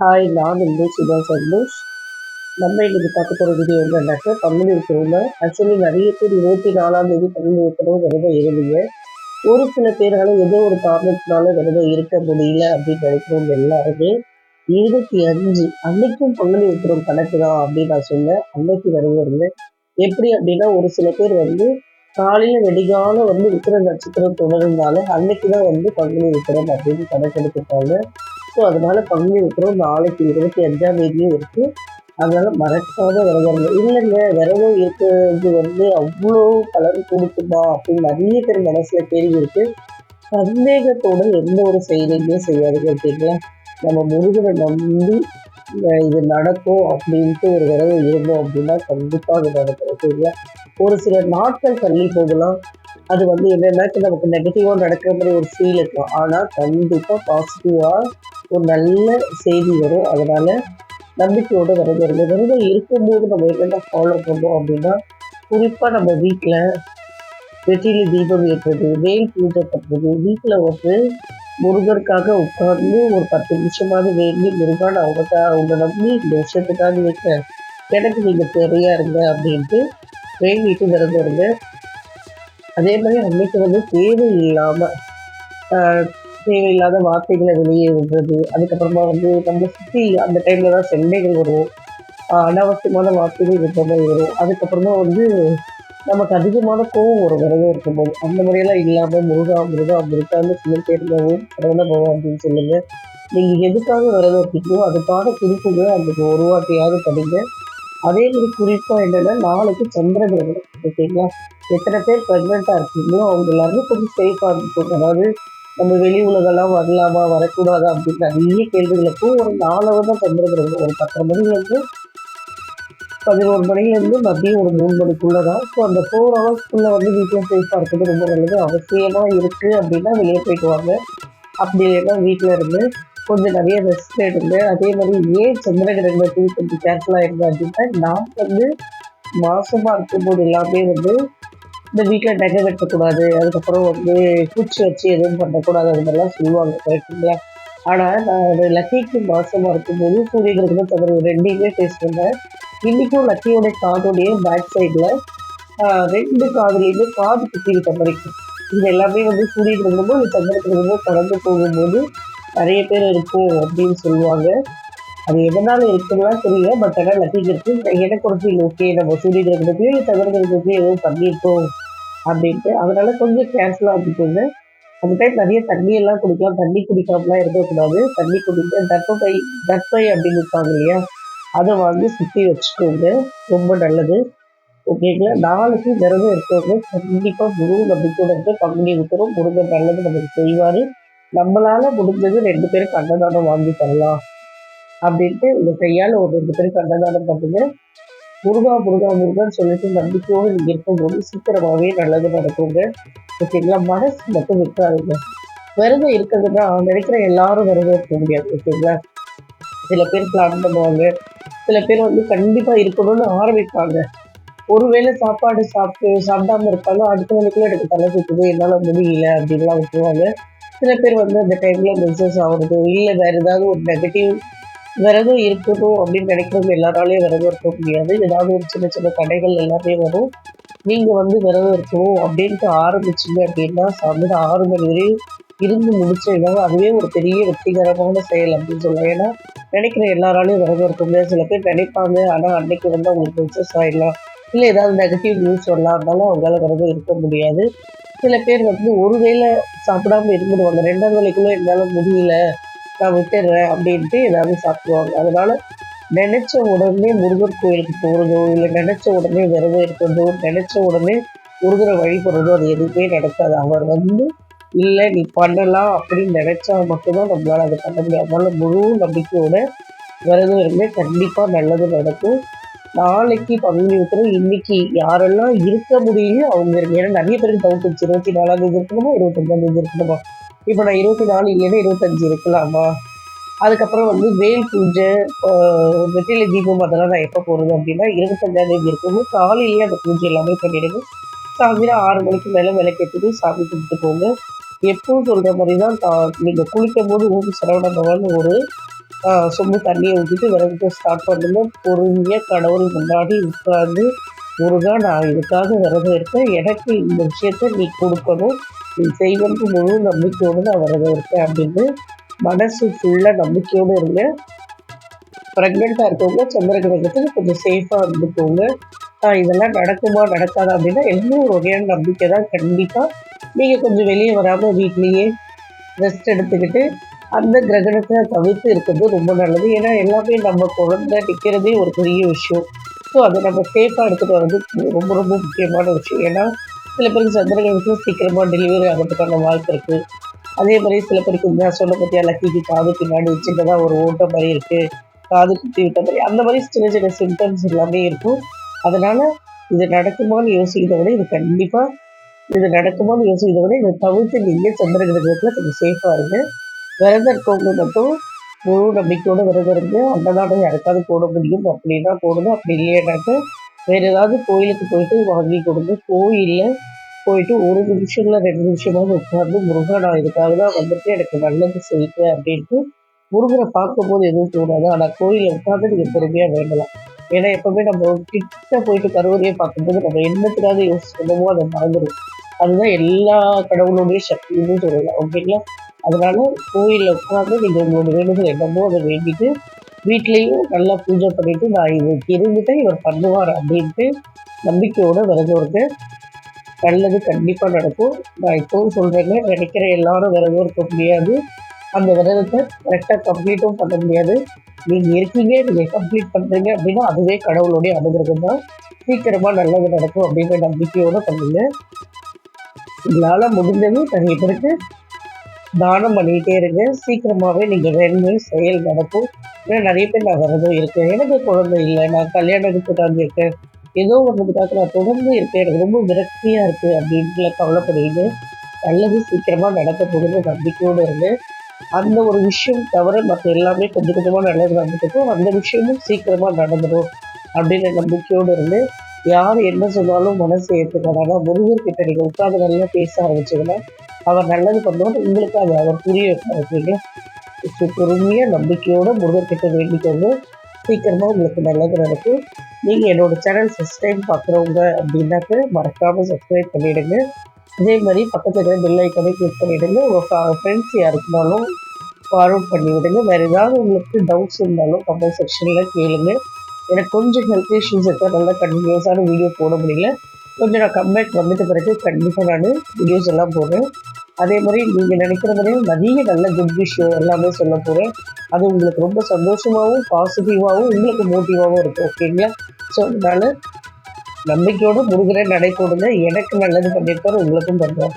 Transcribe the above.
Hi நான் வந்து சுதா சந்தோஷ். நம்ம இன்னைக்கு பார்க்க போகிற வீடியோ என்னன்னாக்கா பங்குனி இருக்கிறவங்க ஆக்சுவலி நிறைய பேர் இருபத்தி நாலாம் தேதி பங்குனி இருக்கிறவங்க விரதம் இருந்தீங்க ஒரு சில பேரால ஏதோ ஒரு காரணத்தினால விரதம் இருக்க முடியல அப்படின்னு நினைக்கிறவங்க எல்லாருமே இருபத்தி அஞ்சு அன்னைக்கும் பங்குனி உத்தரவு கணக்கு தான் அப்படின்னு நான் சொன்னேன். அன்னைக்கு விரதம் இருந்தேன் எப்படி அப்படின்னா ஒரு சில பேர் வந்து காலையில வெடிகால வந்து உத்திர நட்சத்திரம் தொடர்ந்தாலும் அன்னைக்கு தான் வந்து பங்குனி உத்திரம் அப்படின்னு கணக்கெடுத்துட்டாங்க. ஸோ அதனால பங்குனி உத்திரம் நாளைக்கு இருபத்தி அஞ்சாம் தேதியும் இருக்கு. அதனால மறக்காத விரதம் இல்லைங்க விரதம் இருக்கிறது வந்து அவ்வளோ பலன் கொடுக்குமா அப்படின்னு நிறைய பேர் மனசுல கேள்வி இருக்கு. சந்தேகத்தோடு எந்த ஒரு செயலையுமே செய்யாதுங்க ஓகேங்களா? நம்ம முருகனை நம்பி இது நடக்கும் அப்படின்ட்டு ஒரு விரதம் இருந்தோம் அப்படின்னா கண்டிப்பாக அது நடக்கும் ஓகேங்களா? ஒரு சில நாட்கள் தள்ளி போகலாம். அது வந்து என்னென்னா நமக்கு நெகட்டிவாக நடக்கிற மாதிரி ஒரு ஃபீல் இருக்கும். ஆனால் கண்டிப்பாக பாசிட்டிவாக ஒரு நல்ல செய்தி வரும். அதனால் நம்பிக்கையோட விரதம் வருது விரதம் இருக்கும்போது நம்ம என்னென்ன ஃபாலோ பண்ணுறோம் அப்படின்னா குறிப்பாக நம்ம வீட்டில் வெற்றியில் தீபம் ஏற்றுறது வேல் பூஜை பண்ணுறது வீட்டில் வந்து முருகருக்காக உட்கார்ந்து ஒரு பத்து நிமிஷமாவது வேண்டி முருகன் அவங்க அவங்க நம்பி இந்த விஷயத்துக்காக வைக்க எனக்கு நீங்கள் பெரியா இருங்க அப்படின்ட்டு வேண்டிட்டு விரதம் இருங்க அதே மாதிரி அன்னைக்கு வந்து தேவையில்லாமல் தேவையில்லாத வார்த்தைகளை வெளியே விடுறது அதுக்கப்புறமா வந்து நம்ம சுற்றி அந்த டைமில் தான் சண்டைகள் வரும் அனாவசியமான வார்த்தைகள் விடுற மாதிரி வரும். அதுக்கப்புறமா வந்து நமக்கு அதிகமான கோவம் ஒரு விரதம் இருக்கும்போது அந்த மாதிரியெல்லாம் இல்லாமல் முருகா முருகா முருகான்னு சின்ன இருந்தாவும் விரதம் போவோம் அப்படின்னு சொல்லுங்கள் நீங்கள் எதுக்காக விரதம் இருக்கீங்களோ அதுக்காக திருப்புங்க அதுக்கு ஒரு வாட்டியாவது படிங்க. அதே மாதிரி குறிப்பாக என்னென்னா நாளைக்கு சந்திர கிரகணம் ஓகேங்களா எத்தனை பேர் ப்ரெக்னெண்ட்டாக இருக்கீங்களோ அவங்க எல்லாருமே கொஞ்சம் சேஃபாக இருக்கும் அதாவது நம்ம வெளி உலகெல்லாம் வரலாமா வரக்கூடாதா அப்படின்னு நிறைய கேள்விகளுக்கும் ஒரு நாலாவது தான் சந்திர கிரகணம் ஒரு பத்தரை மணிலேருந்து பதினோரு மணிலேருந்து மதியம் ஒரு மூணு மணிக்குள்ளே தான் ஸோ அந்த ஃபோர் ஹவர்ஸ்க்குள்ளே வந்து வீட்டில் சேஃபாக இருக்கிறது ரொம்ப நல்லது. அவசியமாக இருக்குது அப்படின்னா வெளியே போயிட்டு வாங்க. அப்படி இல்லைன்னா வீட்டில் இருந்து கொஞ்சம் நிறைய ரெஸ்ட் எடுங்க. அதே மாதிரி ஏன் சந்திரகிரகணத்துக்கு கொஞ்சம் கேர்ஃபுல்லாக இருங்க அப்படின்னா நான் வந்து மாசமாக இருக்கும்போது எல்லாமே வந்து இந்த வீட்டில் நகை வெட்டக்கூடாது. அதுக்கப்புறம் வந்து பூச்சி வச்சு எதுவும் பண்ணக்கூடாது. அது மாதிரிலாம் சொல்லுவாங்க கரெக்டுங்களா ஆனால் நான் லக்கிக்கு மாசமாக இருக்கும்போது சூரிய கிரகணம் தவிர ரெண்டையுமே ஃபேஸ் பண்ணேன் இன்றைக்கும் லக்கியோட காதோடைய பேக் சைடில் ரெண்டு காதுலேயுமே காது குத்தி இருக்க மாதிரி இது எல்லாமே வந்து சூரிய கிரகணமோ இல்லை சந்திர கிரகமும் கடந்து போகும்போது நிறைய பேர் இருக்கும் அப்படின்னு சொல்லுவாங்க. அது எதனால இருக்குன்னா தெரியல பட் ஆனால் நட்டிக்கிறது இருக்கு எனக்கு ஒரு ஃபீல் ஓகே நம்ம சூரிய கிரகணத்தையும் இல்லை சந்திர கிரகத்தையும் எதுவும் பண்ணியிருக்கோம் அப்படின்ட்டு. அதனால கொஞ்சம் கேர்ஃபுல்லாக இருந்துக்கோங்க அந்த டைம் நிறைய தண்ணியெல்லாம் குடிக்கலாம். தண்ணி குடிக்காமலாம் இருக்கக்கூடாது தண்ணி குடிக்க தர்ப்பை தர்ப்பை அப்படின்னு இருப்பாங்க இல்லையா? அதை வாங்கி சுற்றி வச்சுக்கோங்க. ரொம்ப நல்லது. ஓகேங்களா நாளைக்கு விரதம் இருக்கவங்க கண்டிப்பாக முருகன் நம்பிக்கையோட இருந்து பங்குனி விட்டுரும். முருகன் நல்லது நமக்கு செய்வார். நம்மளால முடிஞ்சது ரெண்டு பேரும் கண்டதானம் வாங்கி தரலாம் அப்படின்ட்டு இந்த கையால் ஒரு ரெண்டு பேரும் அன்னதானம் பண்ணுங்க. முருகா முருகா முருகன் சொல்லிட்டு நம்பிக்கையோடு நீங்கள் இருக்கும்போது சீக்கிரமாகவே நல்லது நடக்குங்க. ஓகேங்களா? மனசு மட்டும் விட்டுறாருங்க விரதம் இருக்கிறதுனா நினைக்கிற எல்லாரும் விரதம் இருக்க முடியாது ஓகேங்களா? சில பேர் பிளான் பண்ணுவாங்க. சில பேர் வந்து கண்டிப்பாக இருக்கணும்னு ஆரம்பிப்பாங்க. ஒருவேளை சாப்பாடு சாப்பிட்டு சாப்பிடாம இருக்காலும் அடுத்த மணிக்குள்ள எனக்கு தலை சுற்றுது என்னால் முடியல அப்படின்லாம் விட்டுருவாங்க. சில பேர் வந்து அந்த டைமில் மிஸ்ஸஸ் ஆகுறது இல்லை வேறு ஏதாவது ஒரு நெகட்டிவ் விரதம் இருக்கணும் அப்படின்னு நினைக்கிறது எல்லாராலையும் விரதம் இருக்க முடியாது. ஏதாவது ஒரு சின்ன சின்ன தடைகள் எல்லாமே வரும். நீங்கள் வந்து விரதம் இருக்கணும் அப்படின்ட்டு ஆரம்பிச்சிங்க அப்படின்னா சாயந்தரம் ஆறு மணி வரையும் இருந்து முடிச்சீங்கன்னா அதுவே ஒரு பெரிய வெற்றிகரமான செயல் அப்படின்னு சொல்லலாம் ஏன்னா நினைக்கிற எல்லாராலையும் விரதம் இருக்க முடியாது. சில பேர் நினைப்பாங்க ஆனால் அன்னைக்கு வந்து அவங்களுக்கு சக்ஸஸ் ஆகிடலாம் இல்லை ஏதாவது நெகட்டிவ் நியூஸ் வரலாம் இருந்தாலும் அவங்களால விரதம் இருக்க முடியாது. சில பேர் வந்து ஒரு வேளை சாப்பிடாம இருந்துடுவாங்க ரெண்டாவது வேலைக்குள்ளே என்னால் முடியல நான் விட்டுடுறேன் அப்படின்ட்டு ஏதாவது சாப்பிடுவாங்க. அதனால நினைச்ச உடனே முருகர் கோயிலுக்கு போகிறதோ இல்லை நினைச்ச உடனே விரதம் இருக்கிறதோ நினைச்ச உடனே முருகரை வழிபடுறதோ அது எதுவுமே நடக்காது. அவர் வந்து இல்லை நீ பண்ணலாம் அப்படின்னு நினச்சா மட்டும்தான் நம்மளால் அதை பண்ண முடியும். அதனால முழு நம்பிக்கையோட விரதம் இருந்து கண்டிப்பாக நல்லது நடக்கும். நாளைக்கு பங்குனி உத்தரவு இன்னைக்கு யாரெல்லாம் இருக்க முடியும் அவங்க ஏன்னா நிறைய பேருக்கு டவுட் வச்சு இருபத்தி நாலாம் தேதி இருக்கணுமா இருபத்தஞ்சாம் தேதி இருக்கணுமா இப்போ நான் இருபத்தி நாலு இல்லைன்னா இருபத்தஞ்சு இருக்கலாமா? அதுக்கப்புறம் வந்து வேல் பூஜை வெற்றிலை தீபம் அதெல்லாம் நான் எப்போ போகிறது அப்படின்னா இருபத்தஞ்சாம் தேதி இருக்கும்போது காலையிலேயே அந்த பூஜை எல்லாமே பண்ணிடுங்க. சாயந்தரம் ஆறு மணிக்கு மேலே விளக்கேற்றிட்டு சாமி கும்பிட்டு போங்க. எப்பவும் சொல்கிற மாதிரி தான் நீங்கள் குளிக்கும் போது ஊர் சரவண பவன் ஒரு சும்மா சொம்பு தண்ணியை ஊற்றிட்டு விரதத்தை ஸ்டார்ட் பண்ணுங்க. பொறுமையாக கடவுள் முன்னாடி உட்கார்ந்து முருகா நான் இதுக்காக விரதம் இருக்கேன் எனக்கு இந்த விஷயத்தை நீ கொடுக்கணும். நீ செய்வதற்கு முழு நம்பிக்கையோடு நான் விரதம் இருக்கேன் அப்படின்னு மனசு ஃபுல்லாக நம்பிக்கையோடு இருங்க. ப்ரெக்னெண்ட்டாக இருக்கவங்க சந்திர கிரகத்துக்கு கொஞ்சம் சேஃபாக இருந்துக்கோங்க. இதெல்லாம் நடக்குமா நடக்காதா அப்படின்னா எல்லாம் ஒரு வகையான நம்பிக்கை தான். கண்டிப்பாக நீங்கள் கொஞ்சம் வெளியே வராமல் வீட்லேயே ரெஸ்ட் எடுத்துக்கிட்டு அந்த கிரகணத்தை தவிர்த்து இருக்கிறது ரொம்ப நல்லது. ஏன்னா எல்லாமே நம்ம குழந்தை நிற்கிறதே ஒரு பெரிய விஷயம். ஸோ அதை நம்ம சேஃபாக எடுத்துகிட்டு வர்றது ரொம்ப ரொம்ப முக்கியமான விஷயம். ஏன்னா சில பேருக்கு சந்திரகிரகத்தில் சீக்கிரமாக டெலிவரி ஆகிறதுக்கான வாய்ப்பு இருக்குது அதே மாதிரி சில பேருக்கு நான் சொன்ன பற்றியா லக்கிக்கு காது பின்னாடி சின்னதாக ஒரு ஓட்ட மாதிரி இருக்குது காது குத்தி விட்ட மாதிரி. அந்த மாதிரி சின்ன சின்ன சிம்டம்ஸ் எல்லாமே இருக்கும். அதனால் இது நடக்குமான்னு யோசிக்கிறத விட இது கண்டிப்பாக இது நடக்குமான்னு யோசிக்கிறத விட இதை தவிர்த்து நீங்கள் சந்திர கிரகத்தில் கொஞ்சம் சேஃபாக இருங்க. விரதம் இருக்கவங்க மட்டும் முழு நம்பிக்கையோட விரதம் இருந்து அன்னதானம் யாருக்காவது போட முடியும் அப்படின்னா போடுங்க. அப்படி இல்லையானாக்க வேறு ஏதாவது கோயிலுக்கு போயிட்டு வாங்கி கொடுங்க. கோயிலில் போயிட்டு ஒரு நிமிஷம்ல ரெண்டு நிமிஷமாவது உட்கார்ந்து முருகா நான் இதுக்காக தான் வந்துட்டு எனக்கு நல்லது செய்யுங்க அப்படின்ட்டு முருகரை பார்க்கும்போது எதுவும் தோணாது. ஆனால் கோயிலில் உட்கார்ந்து நீங்கள் பொறுமையாக வேண்டலாம். ஏன்னா எப்பவுமே நம்ம கிட்ட போயிட்டு கருவறையை பார்க்கும்போது நம்ம என்னத்துக்காக யோசிக்கணுமோ அதை மறந்துடும் அதுதான் எல்லா கடவுளுடைய சக்தின்னு சொல்லலாம். ஓகேங்களா? அதனால கோயிலில் உட்காந்து நீங்கள் உங்களோட வேண்டுதல் என்னமோ அதை வேண்டிட்டு வீட்லேயும் நல்லா பூஜை பண்ணிட்டு நான் இதுக்கு இருந்துட்டு இவர் பண்ணுவார் அப்படின்ட்டு நம்பிக்கையோட விரதம் இருக்க. நல்லது கண்டிப்பாக நடக்கும். நான் இப்போவும் சொல்கிறேங்க நினைக்கிற எல்லாரும் விரதம் இருக்க முடியாது. அந்த விரதத்தை கரெக்டாக கம்ப்ளீட்டும் பண்ண முடியாது. நீங்கள் இருக்கீங்க நீங்கள் கம்ப்ளீட் பண்ணுறீங்க அப்படின்னா அதுவே கடவுளுடைய அனுகிரகம் தான். சீக்கிரமாக நல்லது நடக்கும் அப்படிங்கிற நம்பிக்கையோடு பண்ணுங்க. உங்களால் முடிஞ்சது நிறைய பேருக்கு தானம் பண்ணிக்கிட்டே இருங்க. சீக்கிரமாகவே நீங்கள் வேணும் செயல் நடக்கும். ஏன்னா நிறைய பேர் நான் விரதம் இருக்கேன். எனக்கு குழந்தை இல்லை. நான் கல்யாணத்துக்கு இருக்கேன் ஏதோ ஒன்றுக்காக நான் தொடர்ந்து இருக்கேன். எனக்கு ரொம்ப விரக்தியாக இருக்குது அப்படின்ட்டு கவலைப்படுவீங்க நல்லது சீக்கிரமாக நடக்க போகுது நம்பிக்கையோடு இருந்து அந்த ஒரு விஷயம் தவிர மற்ற எல்லாமே கொஞ்சம் கொஞ்சமாக நல்லது நடந்துக்கும் அந்த விஷயமும் சீக்கிரமாக நடந்துடும் அப்படின்ற நம்பிக்கையோடு இருந்து யார் என்ன சொன்னாலும் மனசு ஏற்றுக்கிறாங்க முருகர்கிட்ட நீங்கள் உட்காந்து நல்லா பேச ஆரம்பிச்சிங்கன்னா அவர் நல்லது பண்ணுவோம் உங்களுக்கு அதை அவர் புரிய வைக்கிறீங்க பொறுமையாக நம்பிக்கையோடு முருகர்கிட்ட வேண்டிக்கொண்டு சீக்கிரமாக உங்களுக்கு நல்லது நடக்கும் நீங்கள் என்னோட சேனல் ஃபஸ்ட் டைம் பார்க்குறவங்க அப்படின்னாக்க மறக்காமல் சப்ஸ்கிரைப் பண்ணிவிடுங்க அதே மாதிரி பக்கத்தில் இருக்கிற பெல் ஐக்கனை கிளிக் பண்ணிவிடுங்க உங்கள் ஃப்ரெண்ட்ஸ் யாருக்குனாலும் ஃபார்வர்ட் பண்ணி விடுங்க வேறு ஏதாவது உங்களுக்கு டவுட்ஸ் இருந்தாலும் கமெண்ட் செக்ஷனில் கேளுங்க. எனக்கு கொஞ்சம் ஹெல்த் இஷ்யூஸ் இருக்கா நல்லா கண்டினியூஸான வீடியோ போட முடியல. கொஞ்சம் நான் கம்பேக் வந்துட்டு பிறகு கண்டிப்பாக நான் வீடியோஸ் எல்லாம் போடுறேன். அதே மாதிரி நீங்கள் நினைக்கிற மாதிரியும் நிறைய நல்ல குட் விஷயம் எல்லாமே சொல்ல போகிறேன் அது உங்களுக்கு ரொம்ப சந்தோஷமாகவும் பாசிட்டிவாகவும் உங்களுக்கு மோட்டிவாகவும் இருக்கும் ஓகேங்களா ஸோ அதனால் நம்பிக்கையோடு முருகரை நடை போடுங்க எனக்கு நல்லது பண்ணியிருப்பார் உங்களுக்கும் பண்ணுவோம்